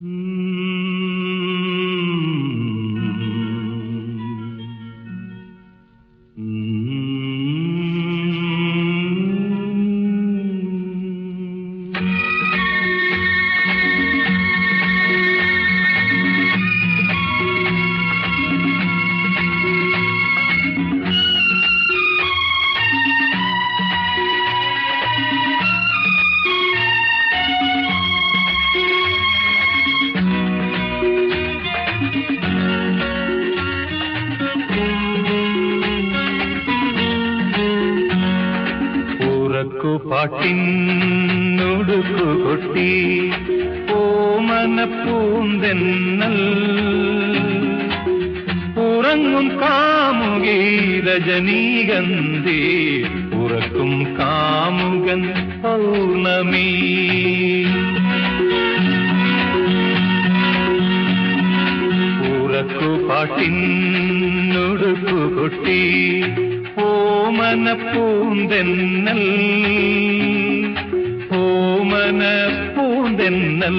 ഉറക്കു പൂന്തെന്നൽ. ഉറങ്ങും കാമുകി രജനീഗന്ധി ഉറക്കും കാമുകൻ പൗർണമി. പാട്ടിന്നുടുക്കു കൊട്ടി ഓമന പൂന്തെന്നൽ. ഓമന പൂന്തെന്നൽ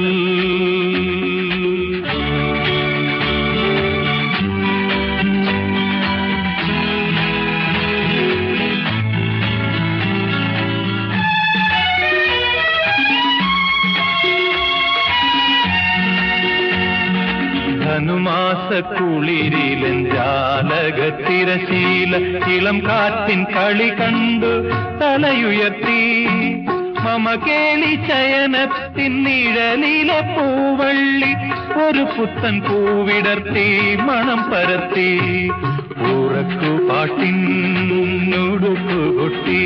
ധനുമാസ കുളിരിലൻ ജാലകത്തിരശീല ഇളം കാറ്റിൻ കളി കണ്ടു തലയുയർത്തി. മമ കേളി ചയനത്തിൻ നിഴലിലെ പൂവള്ളി ഒരു പുത്തൻ പൂവിടർത്തി മണം പരത്തി ഉറക്കു പാട്ടിനുടുക്കു കൊട്ടി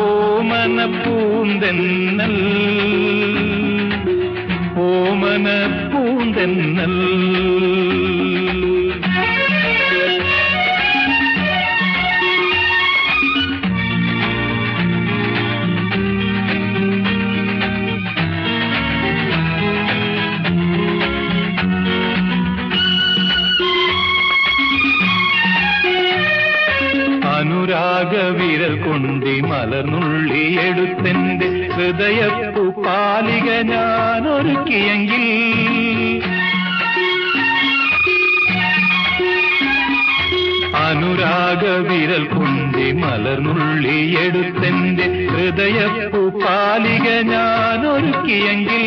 ഓമന പൂന്തെന്നൽ ഓമന പൂന്തെന്നൽ ഞാൻ ഒരുക്കിയെങ്കിൽ അനുരാഗ വിരൽ കൊണ്ടി മലർന്നുള്ളി എടുത്തെന്റെ ഹൃദയപ്പു പാലിക ഞാൻ ഒരുക്കിയെങ്കിൽ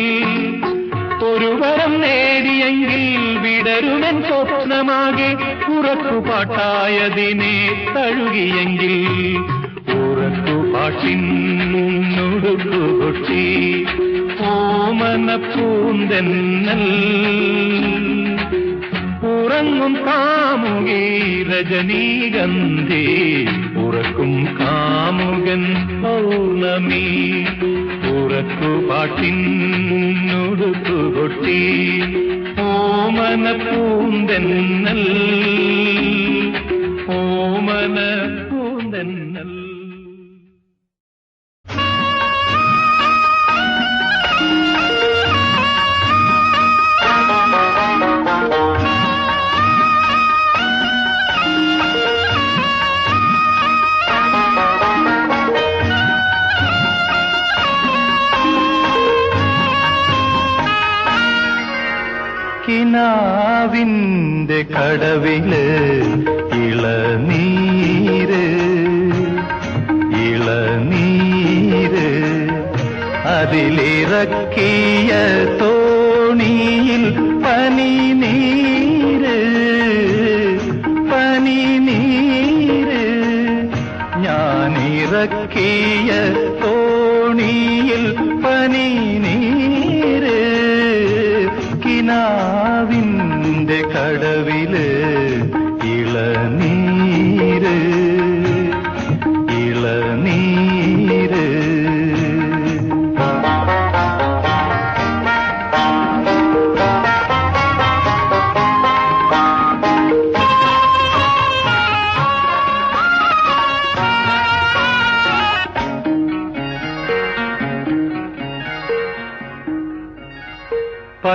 ഒരു വരം നേടിയെങ്കിൽ വിടരുമൻ സ്വപ്നമാകെ ഉറക്കുപാട്ടായതിനെ തഴുകിയെങ്കിൽ ഉറക്കുപാട്ടിൻ കൊട്ടി ഓമന പൂന്തെന്നൽ ഉറങ്ങും കാമുകി രജനീഗന്ധി ഉറക്കും കാമുകൻ പൗർണമി. ഉറക്കു പാട്ടിൻ കൊട്ടി ഓമന പൂന്തെന്നൽ கடவிலு இளநீரு இளநீரு. அதிலிறக்கிய தோணியில் பனி நீரு பனி நீரு. ஞானிறக்கிய தோணியில் பனி நீரு கினா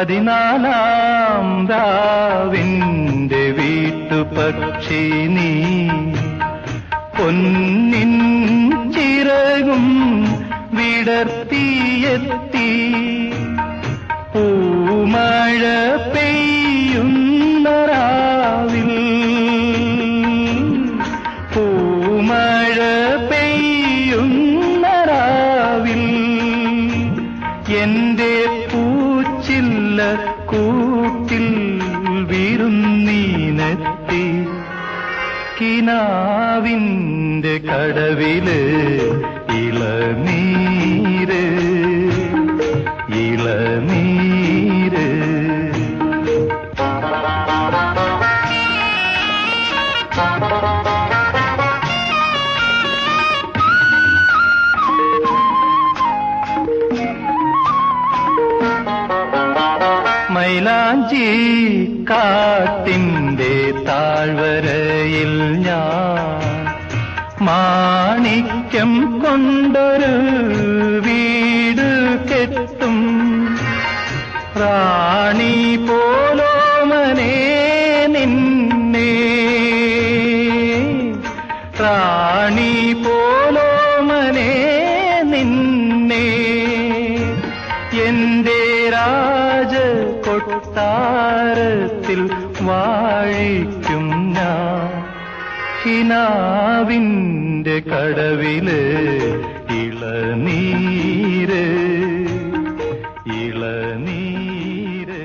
പതിനാലാം രാവിന്റെ വീട്ടുപക്ഷി നീ. പൊന്നിൻ ചിറകും വിടർത്തിയെത്തി. പൂമ കിനാവിന്റെ കടവിൽ ഇളനീര് ഇളനീര് മൈലാഞ്ചി കാട്ടിന്റെ താഴ്വരയിൽ ഞാൻ മാണിക്യം കൊണ്ടൊരു വീട് കെട്ടും. റാണി പോലോമനേ നിന്നേ. റാണി ഹിനാവിന്റെ കടവിൽ ഇളനീര് ഇളനീര്.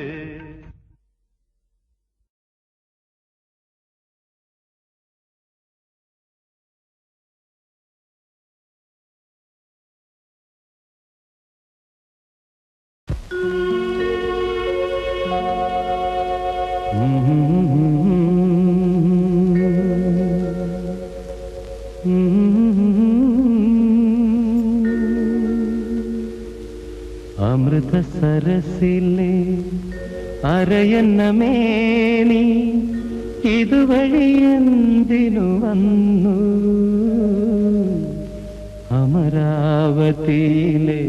അമൃത സരസിലെ അരയന്നമേനി ഇതുവഴി എന്തിനു വന്നു? അമരാവതിയിലെ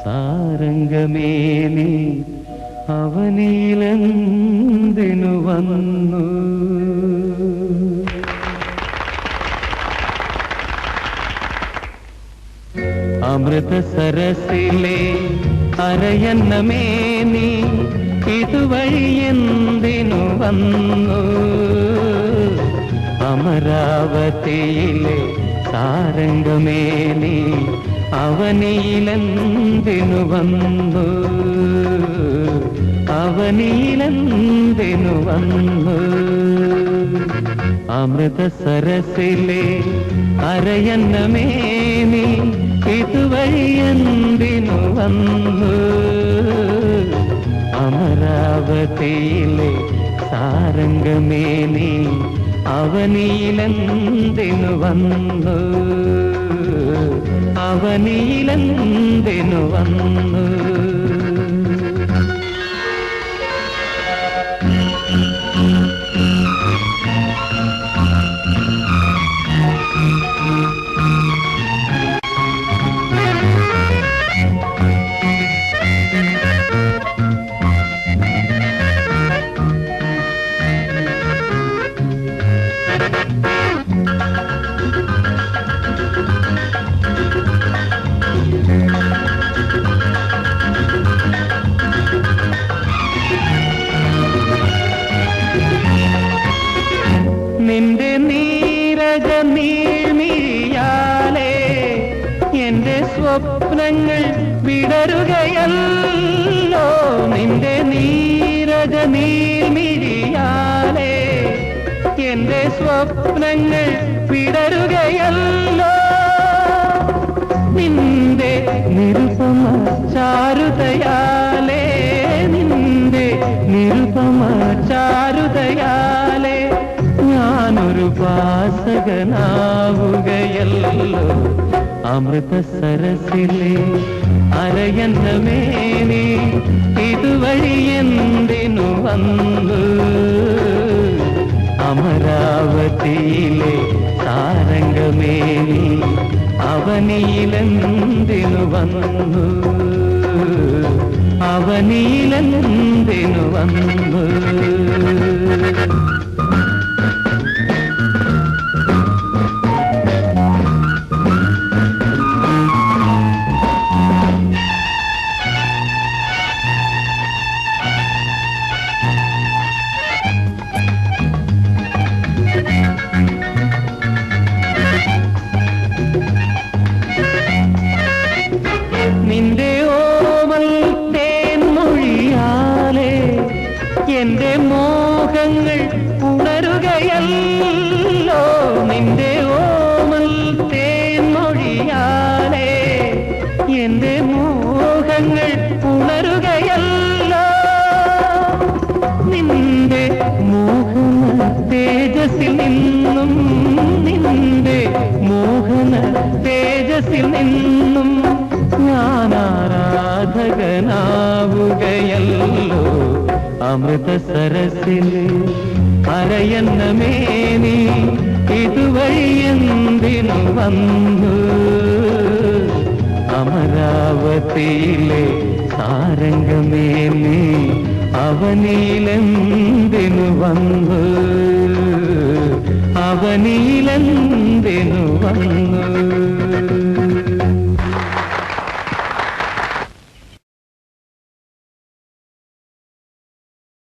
സാരംഗമേനി അവനിലെന്തിനു വന്നു? അമൃത സരസിലെ അരയന്നമേനി ഇതുവഴി എന്തിനു വന്നു? അമരാവതിയിലെ സാരംഗമേനി അവനിയിലെന്തിനു വന്നു? അവനിയിലെന്തിനു വന്നു? അമൃത സരസിലെ അരയന്നമേനി ഇതുവഴി എന്തിനു വന്നു? അമരാവതിയിലെ സാരംഗമേനി അവനിലെന്തിനു വന്നു? അവനിലെന്തിനു വന്നു? നിന്റെ നീരജ നീഴ്മിഴിയാലേ എന്റെ സ്വപ്നങ്ങൾ വിടരുകയല്ലോ. നിന്റെ നീരജ നീഴ്മിഴിയാലേ എന്റെ സ്വപ്നങ്ങൾ വിടരുകയല്ലോ. നിന്റെ നിരുപമ ചാരുതയാലേ പാസകനാവുകയല്ലോ അമൃത സരസിലെ അരയന്നമേനി ഇതുവഴി എന്തിനു വന്നു? അമരാവതിയിലെ താരംഗമേനി അവനിയിലെന്തിനു വന്നു? അവനിയിലെന്തിനു വന്നു? അമൃത സരസിൽ അരയന്ന മേനി ഇതുവഴി എന്തിനു വന്നു അമരാവതിയിലെ സാരംഗമേനി അവനിലെന്തിനു വന്നു അവനിലെന്തിനു വന്നു